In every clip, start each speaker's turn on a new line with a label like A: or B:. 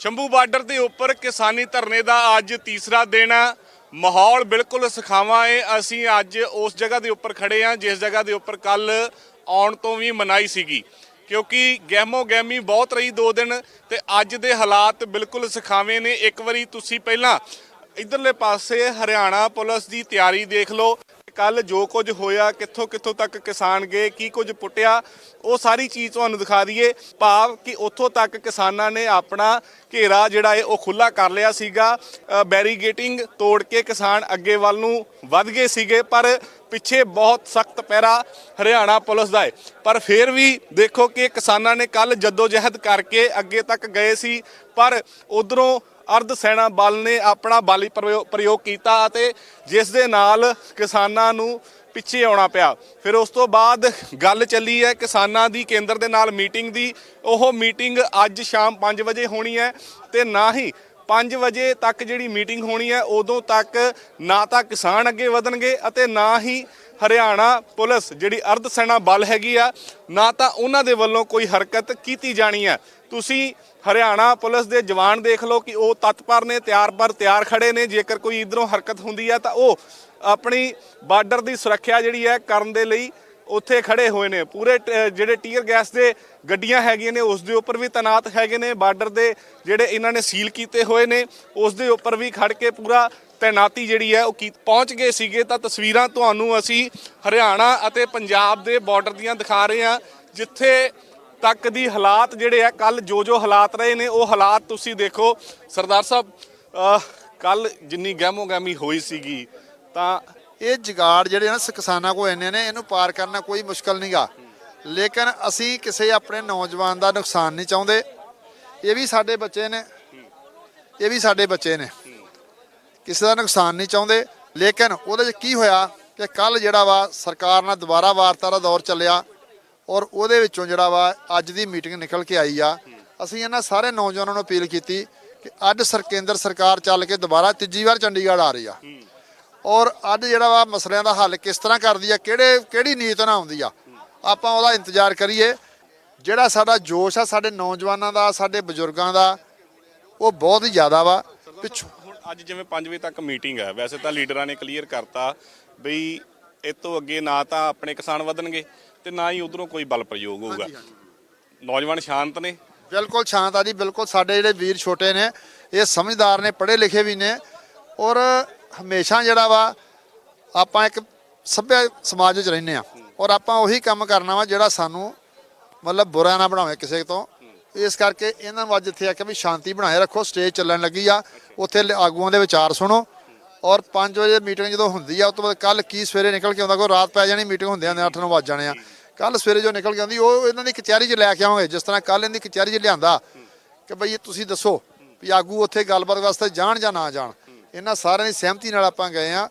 A: Shambhu border ਦੇ ਉੱਪਰ ਕਿਸਾਨੀ ਧਰਨੇ ਦਾ ਅੱਜ ਤੀਸਰਾ ਦਿਨ ਆ। ਮਾਹੌਲ ਬਿਲਕੁਲ ਸੁਖਾਵਾਂ ਏ। ਅਸੀਂ ਅੱਜ ਉਸ ਜਗ੍ਹਾ ਦੇ ਉੱਪਰ ਖੜੇ ਆ, ਜਿਸ ਜਗ੍ਹਾ ਦੇ ਉੱਪਰ ਕੱਲ ਆਉਣ ਤੋਂ ਵੀ ਮਨਾਈ ਸੀਗੀ। ਕਿਉਂਕਿ ਗਹਿਮੋ ਗਹਿਮੀ ਬਹੁਤ ਰਹੀ ਦੋ ਦਿਨ ਤੇ ਅੱਜ ਦੇ ਹਾਲਾਤ ਬਿਲਕੁਲ ਸੁਖਾਵੇਂ ਨੇ। ਇੱਕ ਵਾਰੀ ਤੁਸੀਂ ਪਹਿਲਾਂ ਇਧਰਲੇ ਪਾਸੇ ਹਰਿਆਣਾ ਪੁਲਿਸ ਦੀ ਤਿਆਰੀ ਦੇਖ ਲਓ। ਕੱਲ ਜੋ ਕੁਝ ਹੋਇਆ, ਕਿੱਥੋਂ ਕਿੱਥੋਂ ਤੱਕ ਕਿਸਾਨ ਗਏ, ਕੀ ਕੁਝ ਪੁੱਟਿਆ, ਉਹ ਸਾਰੀ ਚੀਜ਼ ਤੁਹਾਨੂੰ ਦਿਖਾ ਦਈਏ। ਭਾਵ ਕਿ ਉੱਥੋਂ ਤੱਕ ਕਿਸਾਨਾਂ ਨੇ ਆਪਣਾ ਘੇਰਾ ਜਿਹੜਾ ਹੈ ਉਹ ਖੁੱਲਾ ਕਰ ਲਿਆ ਸੀਗਾ। ਬੈਰੀਗੇਟਿੰਗ ਤੋੜ ਕੇ ਕਿਸਾਨ ਅੱਗੇ ਵੱਲ ਨੂੰ ਵੱਧ ਗਏ ਸੀਗੇ, ਪਰ ਪਿੱਛੇ ਬਹੁਤ ਸਖਤ ਪਹਿਰਾ ਹਰਿਆਣਾ ਪੁਲਿਸ ਦਾ ਹੈ ਪਰ ਫਿਰ ਵੀ ਦੇਖੋ ਕਿ ਕਿਸਾਨਾਂ ਨੇ ਕੱਲ ਜਦੋਜਹਿਦ ਕਰਕੇ ਅੱਗੇ ਤੱਕ ਗਏ ਸੀ, ਪਰ ਉਧਰੋਂ ਅਰਧ ਸੈਨਾ ਬਲ ਨੇ ਆਪਣਾ ਬਾਲੀ ਪ੍ਰਯੋ- ਪ੍ਰਯੋਗ ਕੀਤਾ ਅਤੇ ਜਿਸ ਦੇ ਨਾਲ ਕਿਸਾਨਾਂ ਨੂੰ ਪਿੱਛੇ ਆਉਣਾ ਪਿਆ। ਫਿਰ ਉਸ ਤੋਂ ਬਾਅਦ ਗੱਲ ਚੱਲੀ ਹੈ ਕਿਸਾਨਾਂ ਦੀ ਕੇਂਦਰ ਦੇ ਨਾਲ ਮੀਟਿੰਗ ਦੀ। ਉਹ ਮੀਟਿੰਗ ਅੱਜ ਸ਼ਾਮ 5 ਵਜੇ ਹੋਣੀ ਹੈ ਤੇ ਨਾ ਹੀ 5 ਵਜੇ ਤੱਕ ਜਿਹੜੀ ਮੀਟਿੰਗ ਹੋਣੀ ਹੈ, ਉਦੋਂ ਤੱਕ ਨਾ ਤਾਂ ਕਿਸਾਨ ਅੱਗੇ ਵਧਣਗੇ ਅਤੇ ਨਾ ਹੀ ਹਰਿਆਣਾ ਪੁਲਿਸ ਜਿਹੜੀ ਅਰਧ ਸੈਨਾ ਬਲ ਹੈਗੀ ਆ, ਨਾ ਤਾਂ ਉਹਨਾਂ ਦੇ ਵੱਲੋਂ ਕੋਈ ਹਰਕਤ ਕੀਤੀ ਜਾਣੀ ਹੈ ਤੁਸੀਂ ਹਰਿਆਣਾ ਪੁਲਿਸ ਦੇ ਜਵਾਨ ਦੇਖ ਲਓ ਕਿ ਉਹ ਤਤਪਰ ਨੇ, ਤਿਆਰ ਪਰ ਤਿਆਰ ਖੜੇ ਨੇ। ਜੇਕਰ ਕੋਈ ਇਧਰੋਂ ਹਰਕਤ ਹੁੰਦੀ ਹੈ ਤਾਂ ਉਹ ਆਪਣੀ ਬਾਰਡਰ ਦੀ ਸੁਰੱਖਿਆ ਜਿਹੜੀ ਹੈ ਕਰਨ ਦੇ ਲਈ ਉੱਥੇ ਖੜੇ ਹੋਏ ਨੇ। ਪੂਰੇ ਟ- ਜਿਹੜੇ ਟੀਅਰ ਗੈਸ ਦੇ ਗੱਡੀਆਂ ਹੈਗੀਆਂ ਨੇ, ਉਸ ਦੇ ਉੱਪਰ ਵੀ ਤਨਾਤ ਹੈਗੇ ਨੇ। ਬਾਰਡਰ ਦੇ ਜਿਹੜੇ ਇਹਨਾਂ ਨੇ ਸੀਲ ਕੀਤੇ ਹੋਏ ਨੇ, ਉਸ ਦੇ ਉੱਪਰ ਵੀ ਖੜ ਕੇ ਪੂਰਾ ਤੈਨਾਤੀ ਜਿਹੜੀ ਹੈ ਉਹ ਕੀ ਪਹੁੰਚ ਗਏ ਸੀਗੇ ਤਾਂ ਤਸਵੀਰਾਂ ਤੁਹਾਨੂੰ ਅਸੀਂ ਹਰਿਆਣਾ ਅਤੇ ਪੰਜਾਬ ਦੇ ਬਾਰਡਰ ਦੀਆਂ ਦਿਖਾ ਰਹੇ ਹਾਂ, ਜਿੱਥੇ ਤੱਕ ਦੀ ਹਾਲਾਤ ਜਿਹੜੇ ਆ ਕੱਲ ਜੋ ਜੋ ਹਾਲਾਤ ਰਹੇ ਨੇ, ਉਹ ਹਾਲਾਤ ਤੁਸੀਂ ਦੇਖੋ। ਸਰਦਾਰ ਸਾਹਿਬ ਕੱਲ ਜਿੰਨੀ ਗਹਿਮੋ ਗਹਿਮੀ ਹੋਈ ਸੀਗੀ, ਤਾਂ
B: ਇਹ ਜਗਾੜ ਜਿਹੜੇ ਨਾ ਕਿਸਾਨਾਂ ਕੋ ਇੰਨੇ ਨੇ, ਇਹਨੂੰ ਪਾਰ ਕਰਨਾ ਕੋਈ ਮੁਸ਼ਕਲ ਨਹੀਂਗਾ ਲੇਕਿਨ ਅਸੀਂ ਕਿਸੇ ਆਪਣੇ ਨੌਜਵਾਨ ਦਾ ਨੁਕਸਾਨ ਨਹੀਂ ਚਾਹੁੰਦੇ। ਇਹ ਵੀ ਸਾਡੇ ਬੱਚੇ ਨੇ। ਇਹ ਵੀ ਸਾਡੇ ਬੱਚੇ ਨੇ। ਕਿਸੇ ਦਾ ਨੁਕਸਾਨ ਨਹੀਂ ਚਾਹੁੰਦੇ। ਲੇਕਿਨ ਉਹਦੇ 'ਚ ਕੀ ਹੋਇਆ ਕਿ ਕੱਲ ਜਿਹੜਾ ਵਾ ਸਰਕਾਰ ਨਾਲ ਦੁਬਾਰਾ ਵਾਰਤਾ ਦਾ ਦੌਰ ਚੱਲਿਆ ਔਰ ਉਹਦੇ ਵਿੱਚੋਂ ਜਿਹੜਾ ਵਾ ਅੱਜ ਦੀ ਮੀਟਿੰਗ ਨਿਕਲ ਕੇ ਆਈ ਆ। ਅਸੀਂ ਇਹਨਾਂ ਸਾਰੇ ਨੌਜਵਾਨਾਂ ਨੂੰ ਅਪੀਲ ਕੀਤੀ ਕਿ ਅੱਜ ਸਰ ਕੇਂਦਰ ਸਰਕਾਰ ਚੱਲ ਕੇ ਦੁਬਾਰਾ ਤੀਜੀ ਵਾਰ ਚੰਡੀਗੜ੍ਹ ਆ ਰਹੀ ਆ। ਔਰ ਅੱਜ ਜਿਹੜਾ ਵਾ ਮਸਲਿਆਂ ਦਾ ਹੱਲ ਕਿਸ ਤਰ੍ਹਾਂ ਕਰਦੀ ਆ, ਕਿਹੜੇ, ਕਿਹੜੀ ਨੀਤ ਨਾਲ ਆਉਂਦੀ ਆ, ਆਪਾਂ ਉਹਦਾ ਇੰਤਜ਼ਾਰ ਕਰੀਏ। ਜਿਹੜਾ ਸਾਡਾ ਜੋਸ਼ ਆ, ਸਾਡੇ ਨੌਜਵਾਨਾਂ ਦਾ, ਸਾਡੇ ਬਜ਼ੁਰਗਾਂ ਦਾ, ਉਹ ਬਹੁਤ ਹੀ ਜ਼ਿਆਦਾ ਵਾ। ਪਿੱਛੋਂ
A: ਅੱਜ ਜਿਵੇਂ 5 ਵਜੇ ਤੱਕ ਮੀਟਿੰਗ ਹੈ ਵੈਸੇ ਤਾਂ ਲੀਡਰਾਂ ਨੇ ਕਲੀਅਰ ਕਰਤਾ ਬਈ ਇਹ ਤੋਂ ਅੱਗੇ ਨਾ ਤਾਂ ਆਪਣੇ ਕਿਸਾਨ ਵਧਣਗੇ ਤੇ ਨਾ ਹੀ ਉਧਰੋਂ ਕੋਈ ਬਲ ਪ੍ਰਯੋਗ ਹੋਊਗਾ। ਨੌਜਵਾਨ ਸ਼ਾਂਤ ਨੇ।
B: ਬਿਲਕੁਲ ਸ਼ਾਂਤ ਆ ਜੀ ਬਿਲਕੁਲ ਸਾਡੇ ਜਿਹੜੇ ਵੀਰ ਛੋਟੇ ਨੇ ਇਹ ਸਮਝਦਾਰ ਨੇ ਪੜ੍ਹੇ ਲਿਖੇ ਵੀ ਨੇ ਔਰ ਹਮੇਸ਼ਾ ਜਿਹੜਾ ਵਾ ਆਪਾਂ ਇੱਕ ਸਭਿਆ ਸਮਾਜ ਵਿੱਚ ਰਹਿੰਦੇ ਆ ਔਰ ਆਪਾਂ ਉਹੀ ਕੰਮ ਕਰਨਾ ਵਾ ਜਿਹੜਾ ਸਾਨੂੰ ਮਤਲਬ ਬੁਰਾ ਨਾ ਬਣਾਵੇ ਕਿਸੇ ਤੋਂ। ਇਸ ਕਰਕੇ ਇਹਨਾਂ ਨੂੰ ਅੱਜ ਇੱਥੇ ਆ ਕੇ ਵੀ ਸ਼ਾਂਤੀ ਬਣਾਏ ਰੱਖੋ ਸਟੇਜ ਚੱਲਣ ਲੱਗੀ ਆ। ਉੱਥੇ ਲ- ਆਗੂਆਂ ਦੇ ਵਿਚਾਰ ਸੁਣੋ। ਔਰ 5 ਵਜੇ ਮੀਟਿੰਗ ਜਦੋਂ ਹੁੰਦੀ ਆ, ਉਸ ਤੋਂ ਬਾਅਦ ਕੱਲ ਕੀ ਸਵੇਰੇ ਨਿਕਲ ਕੇ ਆਉਂਦਾ, ਕੋਈ ਰਾਤ ਪੈ ਜਾਣੀ ਮੀਟਿੰਗ ਹੁੰਦਿਆਂ ਨੇ 8-9 ਵੱਜ ਜਾਣੇ ਆ। ਕੱਲ ਸਵੇਰੇ ਜੋ ਨਿਕਲ ਕੇ ਆਉਂਦੀ, ਉਹ ਇਹਨਾਂ ਦੀ ਕਚਹਿਰੀ 'ਚ ਲੈ ਕੇ ਆਵਾਂਗੇ ਜਿਸ ਤਰ੍ਹਾਂ ਕੱਲ ਇਹਨਾਂ ਦੀ ਕਚਹਿਰੀ 'ਚ ਲਿਆਂਦਾ ਕਿ ਬਈ ਤੁਸੀਂ ਦੱਸੋ ਵੀ ਆਗੂ ਉੱਥੇ ਗੱਲਬਾਤ ਵਾਸਤੇ ਜਾਣ ਜਾਂ ਨਾ ਜਾਣ। ਇਹਨਾਂ ਸਾਰਿਆਂ ਦੀ ਸਹਿਮਤੀ ਨਾਲ ਆਪਾਂ ਗਏ ਆ।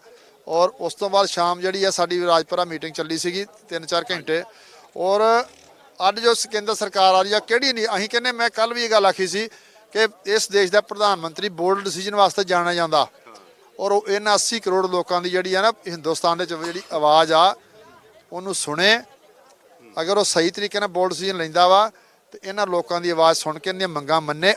B: ਔਰ ਉਸ ਤੋਂ ਬਾਅਦ ਸ਼ਾਮ ਜਿਹੜੀ ਆ, ਸਾਡੀ ਰਾਜਪੁਰਾ ਮੀਟਿੰਗ ਚੱਲੀ ਸੀਗੀ 3-4 ਘੰਟੇ। ਔਰ ਅੱਜ ਜੋ ਕੇਂਦਰ ਸਰਕਾਰ ਆ ਰਹੀ ਆ, ਕਿਹੜੀ ਨਹੀਂ, ਅਸੀਂ ਕਹਿੰਦੇ, ਮੈਂ ਕੱਲ ਵੀ ਇਹ ਗੱਲ ਆਖੀ ਸੀ ਕਿ ਇਸ ਦੇਸ਼ ਦਾ ਪ੍ਰਧਾਨ ਮੰਤਰੀ ਬੋਲਡ ਡਿਸੀਜਨ ਵਾਸਤੇ ਜਾਣਿਆ ਜਾਂਦਾ। ਔਰ ਉਹ ਇਹਨਾਂ 80 ਕਰੋੜ ਲੋਕਾਂ ਦੀ ਜਿਹੜੀ ਆ ਨਾ, ਹਿੰਦੁਸਤਾਨ ਦੇ ਵਿੱਚ ਜਿਹੜੀ ਆਵਾਜ਼ ਆ, ਉਹਨੂੰ ਸੁਣੇ। ਅਗਰ ਉਹ ਸਹੀ ਤਰੀਕੇ ਨਾਲ ਬੋਲਡ ਡਿਸੀਜਨ ਲੈਂਦਾ ਵਾ, ਤੇ ਇਹਨਾਂ ਲੋਕਾਂ ਦੀ ਆਵਾਜ਼ ਸੁਣ ਕੇ ਇਹਨਾਂ ਮੰਗਾਂ ਮੰਨੇ।